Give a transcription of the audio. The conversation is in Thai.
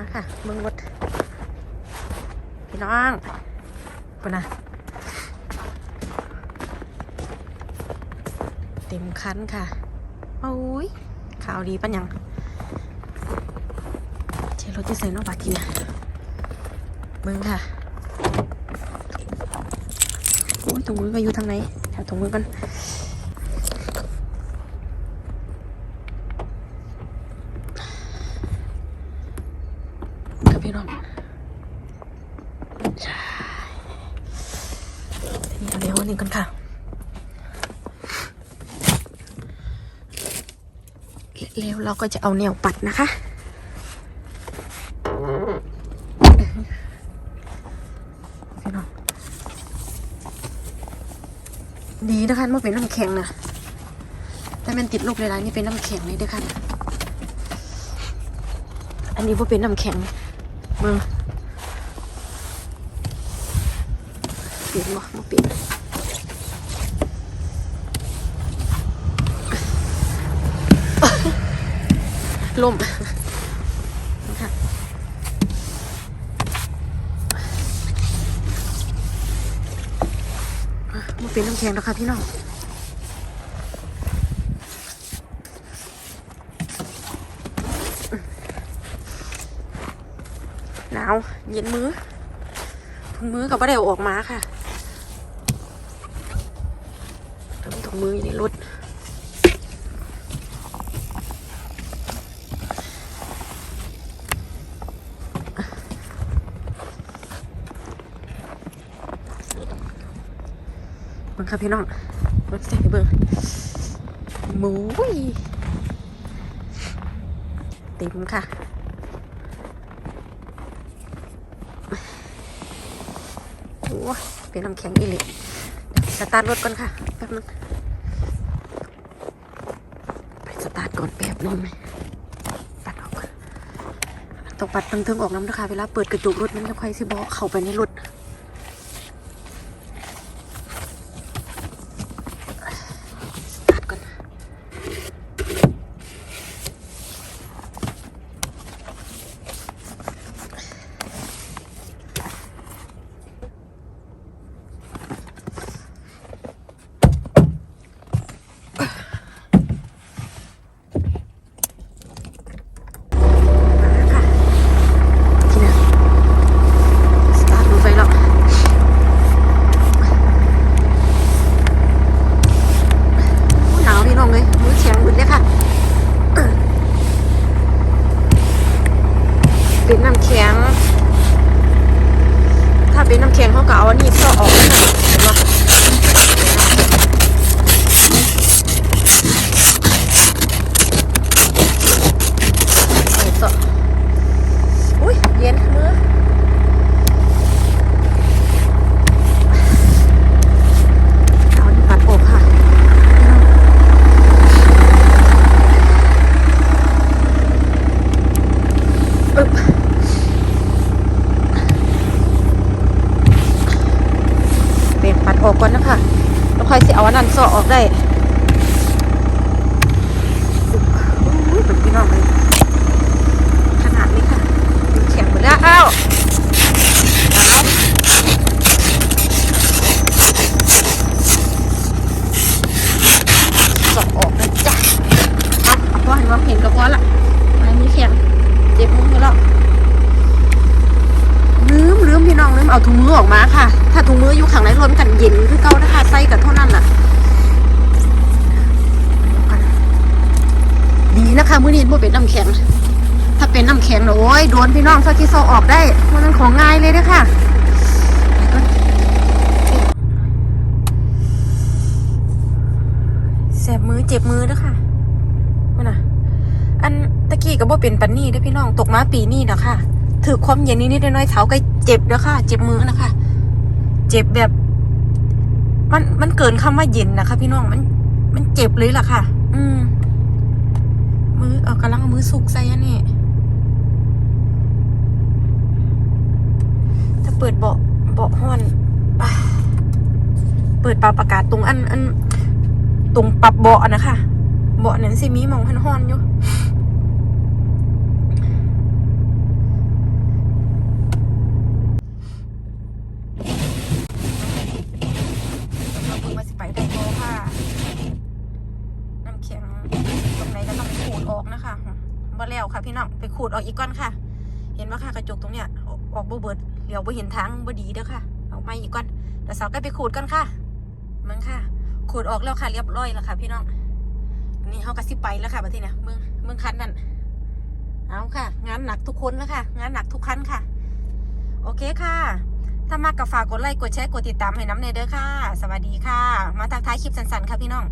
มาค่ะเมืองรถพี่น้องปะนะเต็มคันค่ะโอ้ยข่าวดีปัญญังเชรถจะใส่นอกบาททีนะเมืองค่ะโอ้ยถุงมือก็อยู่ทางไหนแถวถุงมือกัน พี่น้องใช่นี่เอาเร็วนี่กันค่ะเร็วเราก็จะเอาแนวปัดนะคะพี่น้องดีนะคะมันเป็นน้ำแข็งนะแต่มันติดลูกหลายๆนี่เป็นน้ำแข็งเลยด้วยค่ะอันนี้ว่าเป็นน้ำแข็ง มืองเปลี่ยนบ่มาเปลี่ยนลมค่ะอะมาเป็นน้ำแข็งแล้วค่ะพี่น้องาวเย็นมือถุงมือกับว่าได้เอออกมาค่ะแล้วมีถุงมืออยู่ในรถบิ่งค่ะพี่น้องรถใส่ไปเบิ่งหมูยเต็มค่ะ โอ้ย เป็นน้ำแข็งอีหลิเดี๋ยวสตาร์ทรถก่อนค่ะแป๊บนึงไปสตาร์ทก่อนแป๊บนึงปัดออกก่อนต้องปัดเทิงๆออกน้ำนะคะเวลาเปิดกระจกรถมันจะค่อยสิบอกเข้าไปในรถ สตาร์ทก่อน มาค่ะที่นั่นสตาร์ทรถไฟแล้วโอ้หนาวพี่น้องเลยมือแข็งหมดเลยค่ะ เป็นน้ำแข็ง ถ้าเป็นน้ำแข็งเขาก็เอาอันนี้เพื่อออกนะเห็นปะใส่ต่ออุ้ยเย็นมือเอาอันนี้ปัดออกค่ะ อึ๊บเปลี่ยนปัด อกก่อนนะคะแล้วค่อยสิเอาอันนั้นซอออกได้เป็นพี่น้องเลยขนาดนี้ค่ะดูแข็งหมดแล้วอ้าวเอาซออกเลยจ้ะเอาเอาพอเห็นว่าเห็นกับพอละไม้มือแข็งเจ็บมือแล้ว ลืมลืมพี่น้องลืม เอาถุงมือออกมาค่ะ ถ้าถุงมืออยู่ข้างในรวมนกันเย็นคือเก่านะคะใส่กับเท่านั้นน่ะ ดีนะคะมื้อนี้บ่เป็นน้ำแข็ง ถ้าเป็นน้ำแข็งโอ้ยโดนพี่น้องซักที่โซออกได้มันเป็นของง่ายเลยเด้อค่ะแสบมือเจ็บมือเด้อค่ะว่าน่ะ อันตะกี้ก็บ่เป็นปันนี่เด้พี่น้องตกมาปีนี้นะค่ะ ถือความเย็นนิดๆน้อยๆเท้าก็เจ็บเด้อค่ะ เจ็บมือนะคะ เจ็บแบบ มันมันเกินคำว่าเย็นนะคะ พี่น้องมัน มันเจ็บเลยล่ะค่ะ อืม มือเอากำลังเอามือสุกใส่อันนี้ถ้าเปิดเบาะเบาะห้อนเปิดปรับอากาศตรงอันอัน ตรงปรับเบาะนะคะเบาะนั้นสิมีมองหันห้อนอยู่ ออกนะคะบ่แล้วค่ะพี่น้องไปขูดออกอีกก่อนค่ะ เห็นว่าค่ะกระจกตรงเนี้ยออกออกบ่เบิดเดี๋ยวบ่เห็นทางบ่ดีเด้อค่ะเอามาอีกก่อนเดี๋ยวสาวก็ไปขูดกันค่ะมึงค่ะ ขูดออกแล้วค่ะเรียบร้อยแล้วค่ะ พี่น้องนนี้เขาก็สิไปแล้วค่ะบัดนี้เนี่ยมึงมึงคันนั่นเอาค่ะ งานหนักทุกคนแล้วค่ะ งานหนักทุกคันค่ะ โอเคค่ะ ถ้ามากกับฝากกดไลค์กดแชร์กดติดตามให้น้ำเนเด้อค่ะ สวัสดีค่ะ มาทักทายคลิปสั้นๆค่ะพี่น้อง